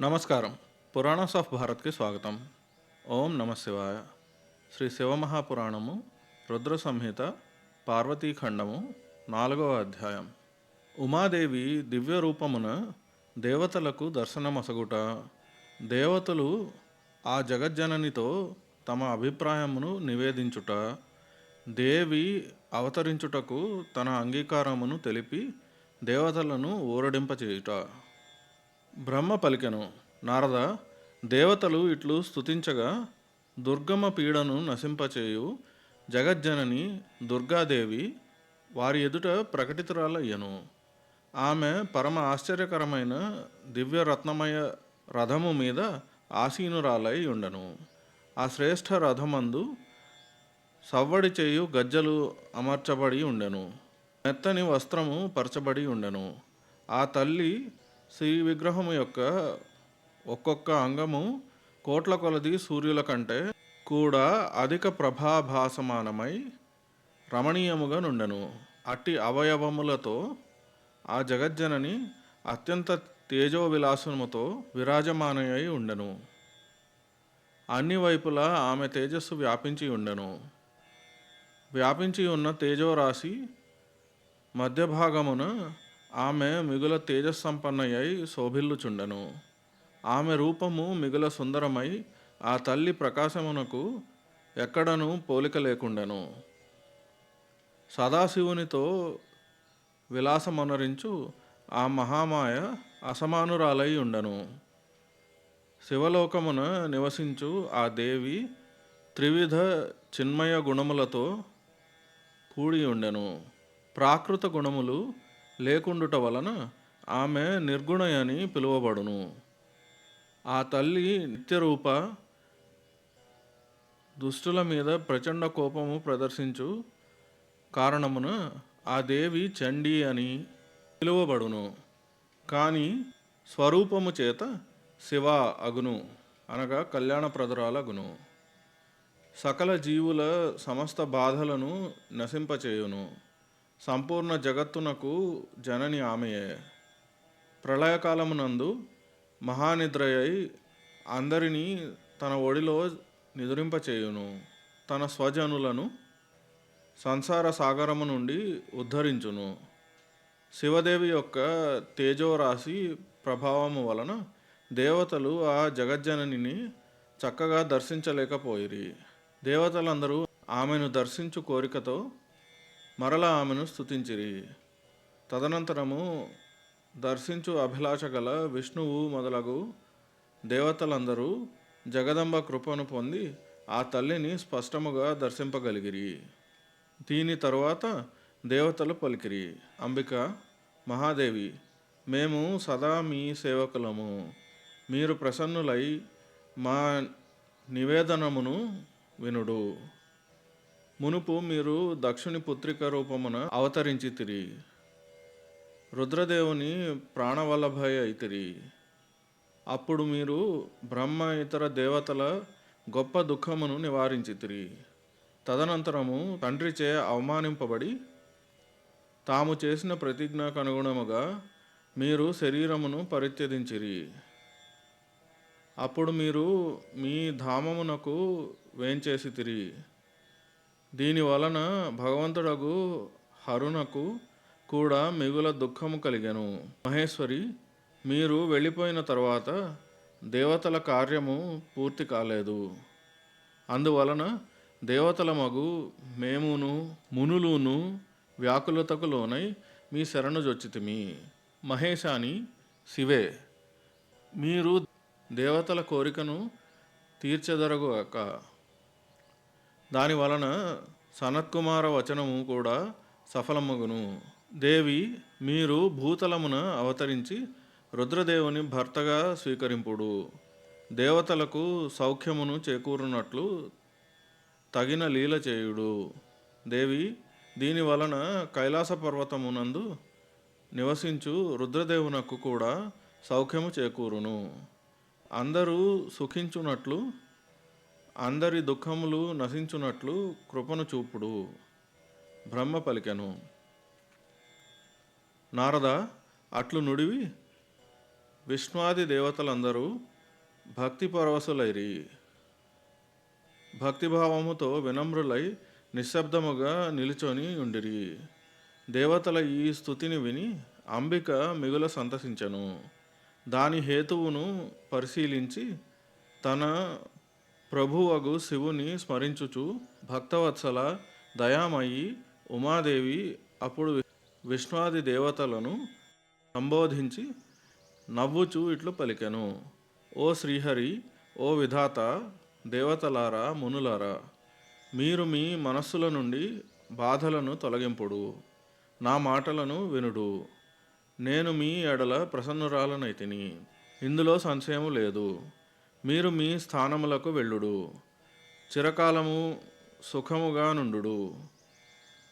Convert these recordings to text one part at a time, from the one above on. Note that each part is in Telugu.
నమస్కారం. పురాణస్ ఆఫ్ భారత్కి స్వాగతం. ఓం నమ శివాయ. శ్రీ శివమహాపురాణము రుద్ర సంహిత పార్వతీఖండము నాలుగవ అధ్యాయం. ఉమాదేవి దివ్య రూపమున దేవతలకు దర్శనమసగుట దేవతలు ఆ జగజ్జననితో తమ అభిప్రాయమును నివేదించుట దేవి అవతరించుటకు తన అంగీకారమును తెలిపి దేవతలను ఊరడింపచేయుట. బ్రహ్మ పలికెను నారద దేవతలు ఇట్లు స్తుతించగా దుర్గమ పీడను నశింపచేయు. జగజ్జనని దుర్గాదేవి వారి ఎదుట ప్రకటితురాలయ్యను. ఆమె పరమ ఆశ్చర్యకరమైన దివ్య రత్నమయ రథము మీద ఆసీనురాలై ఉండను. ఆ శ్రేష్ఠ రథమందు సవ్వడి చేయు గజ్జలు అమర్చబడి ఉండెను. మెత్తని వస్త్రము పరచబడి ఉండెను. ఆ తల్లి శ్రీ విగ్రహము యొక్క ఒక్కొక్క అంగము కోట్ల కొలది సూర్యుల కంటే కూడా అధిక ప్రభాభాసమానమై రమణీయముగా నుండెను. అట్టి అవయవములతో ఆ జగజ్జనని అత్యంత తేజోవిలాసముతో విరాజమానయ్యి ఉండెను. అన్ని వైపులా ఆమె తేజస్సు వ్యాపించి ఉండెను. వ్యాపించి ఉన్న తేజోరాశి మధ్య భాగమున ఆమె మిగుల తేజస్సంపన్నయ్యై శోభిల్లుచుండెను. ఆమె రూపము మిగుల సుందరమై ఆ తల్లి ప్రకాశమునకు ఎక్కడను పోలిక లేకుండెను. సదాశివునితో విలాసమనరించు ఆ మహామాయ అసమానురాలై ఉండను. శివలోకమున నివసించు ఆ దేవి త్రివిధ చిన్మయ గుణములతో కూడి ఉండెను. ప్రాకృత గుణములు లేకుండుట వలన ఆమె నిర్గుణయని పిలువబడును. ఆ తల్లి నిత్యరూప దుష్టుల మీద ప్రచండ కోపము ప్రదర్శించు కారణమున ఆ దేవి చండీ అని పిలువబడును. కానీ స్వరూపము చేత శివ అగును అనగా కళ్యాణప్రదురాలగును సకల జీవుల సమస్త బాధలను నశింపచేయును. సంపూర్ణ జగత్తునకు జనని ఆమెయే. ప్రళయకాలమునందు మహానిద్రయై అందరినీ తన ఒడిలో నిద్రింపచేయును. తన స్వజనులను సంసార సాగరము నుండి ఉద్ధరించును. శివదేవి యొక్క తేజోరాశి ప్రభావము వలన దేవతలు ఆ జగజ్జననిని చక్కగా దర్శించలేకపోయిరి. దేవతలందరూ ఆమెను దర్శించు కోరికతో మరల ఆమెను స్తుతించిరి. తదనంతరము దర్శించు అభిలాష గల విష్ణువు మొదలగు దేవతలందరూ జగదంబ కృపను పొంది ఆ తల్లిని స్పష్టముగా దర్శింపగలిగిరి. దీని తరువాత దేవతలు పలికిరి. అంబిక మహాదేవి మేము సదా మీ సేవకులము. మీరు ప్రసన్నులై మా నివేదనమును వినుడు. మునుపు మీరు దక్షుని పుత్రిక రూపమున అవతరించి తిరి రుద్రదేవుని ప్రాణవల్లభయ అయితిరి అప్పుడు మీరు బ్రహ్మ ఇతర దేవతల గొప్ప దుఃఖమును నివారించితిరి తదనంతరము తండ్రిచే అవమానింపబడి తాము చేసిన ప్రతిజ్ఞకు అనుగుణముగా మీరు శరీరమును పరిత్యజించిరి. అప్పుడు మీరు మీ ధామమునకు వేంచేసి తిరిగి దీని వలన భగవంతుడగు హరుణకు కూడా మిగుల దుఃఖము కలిగను. మహేశ్వరి మీరు వెళ్ళిపోయిన తర్వాత దేవతల కార్యము పూర్తి కాలేదు. అందువలన దేవతల మగు మేమును మునులును వ్యాకులతకు లోనై మీ శరణు జొచ్చితిమి. మహేశాని శివే మీరు దేవతల కోరికను తీర్చెదరగాక దాని వలన సనత్కుమార వచనము కూడా సఫలమగును. దేవి మీరు భూతలమున అవతరించి రుద్రదేవుని భర్తగా స్వీకరింపుడు. దేవతలకు సౌఖ్యమును చేకూరునట్లు తగిన లీల చేయుడు. దేవి దీని వలన కైలాస పర్వతమునందు నివసించు రుద్రదేవునకు కూడా సౌఖ్యము చేకూరును. అందరూ సుఖించునట్లు అందరి దుఃఖములు నశించునట్లు కృపను చూపుడు. బ్రహ్మ పలికెను. నారద అట్లు నుడివి విష్ణువాది దేవతలందరూ భక్తి పరవశులైరి. భక్తిభావముతో వినమ్రులై నిశ్శబ్దముగా నిలుచొని ఉండిరి. దేవతల ఈ స్థుతిని విని అంబిక మిగుల సంతసించను. దాని హేతువును పరిశీలించి తన ప్రభువగు శివుని స్మరించుచు భక్తవత్సల దయామయి ఉమాదేవి అప్పుడు విష్ణువాది దేవతలను సంబోధించి నవ్వుచూ ఇట్లు పలికెను. ఓ శ్రీహరి ఓ విధాత దేవతలారా మునులారా మీరు మీ మనస్సుల నుండి బాధలను తొలగింపుడు. నా మాటలను వినుడు. నేను మీ ఎడల ప్రసన్నురాలనైతిని. ఇందులో సంశయము లేదు. మీరు మీ స్థానములకు వెళ్ళుడు. చిరకాలము సుఖముగా నుండుడు.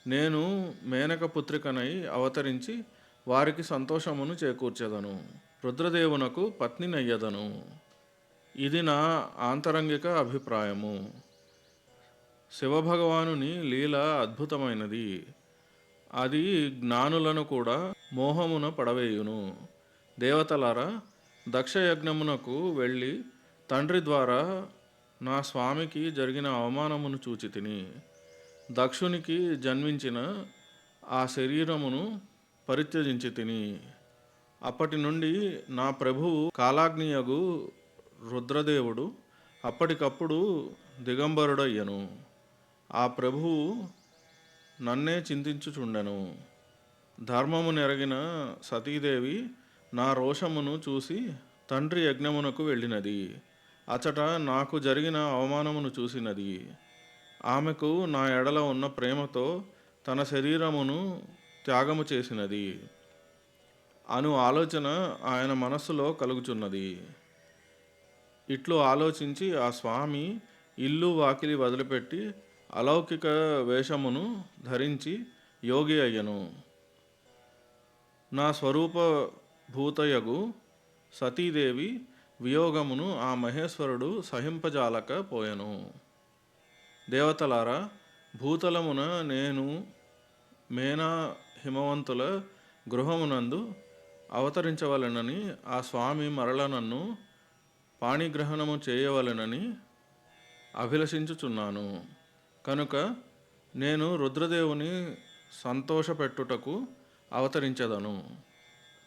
నేను మేనకపుత్రికనై అవతరించి వారికి సంతోషమును చేకూర్చెదను. రుద్రదేవునకు పత్నినయ్యదను ఇది నా ఆంతరంగిక అభిప్రాయము. శివభగవానుని లీల అద్భుతమైనది. అది జ్ఞానులను కూడా మోహమున పడవేయును. దేవతలారా దక్షయజ్ఞమునకు వెళ్ళి తండ్రి ద్వారా నా స్వామికి జరిగిన అవమానమును చూచి తిని దక్షునికి జన్మించిన ఆ శరీరమును పరిత్యజించి తిని అప్పటి నుండి నా ప్రభువు కాలాగ్నియగు రుద్రదేవుడు అప్పటికప్పుడు దిగంబరుడయ్యను. ఆ ప్రభువు నన్నే చింతించుచుండెను. ధర్మము నెరగిన సతీదేవి నా రోషమును చూసి తండ్రి యజ్ఞమునకు వెళ్ళినది. అచట నాకు జరిగిన అవమానమును చూసినది. ఆమెకు నా ఎడల ఉన్న ప్రేమతో తన శరీరమును త్యాగము చేసినది. అను ఆలోచన ఆయన మనస్సులో కలుగుచున్నది. ఇట్లు ఆలోచించి ఆ స్వామి ఇల్లు వాకిలి వదిలిపెట్టి అలౌకిక వేషమును ధరించి యోగి అయ్యను. నా స్వరూప భూతయగు సతీదేవి వియోగమును ఆ మహేశ్వరుడు సహింపజాలక పోయెను. దేవతలారా భూతలమున నేను మేనా హిమవంతుల గృహమునందు అవతరించవలెనని ఆ స్వామి మరల నన్ను పాణిగ్రహణము చేయవలెనని అభిలషించుచున్నాను. కనుక నేను రుద్రదేవుని సంతోషపెట్టుటకు అవతరించదను.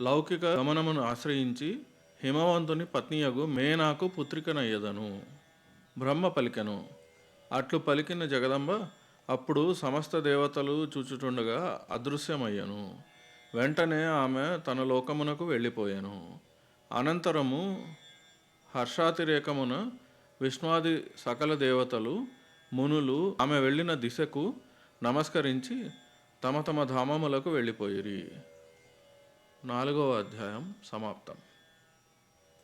లౌకిక గమనమును ఆశ్రయించి హిమవంతుని పత్నియగు మేనాకు పుత్రికనయ్యదను బ్రహ్మ పలికెను అట్లు పలికిన జగదంబ అప్పుడు సమస్త దేవతలు చూచుచుండగా అదృశ్యమయ్యను. వెంటనే ఆమె తన లోకమునకు వెళ్ళిపోయాను. అనంతరము హర్షాతిరేకమున విష్ణువాది సకల దేవతలు మునులు ఆమె వెళ్ళిన దిశకు నమస్కరించి తమ తమ ధామములకు వెళ్ళిపోయిరి. నాలుగవ అధ్యాయం సమాప్తం.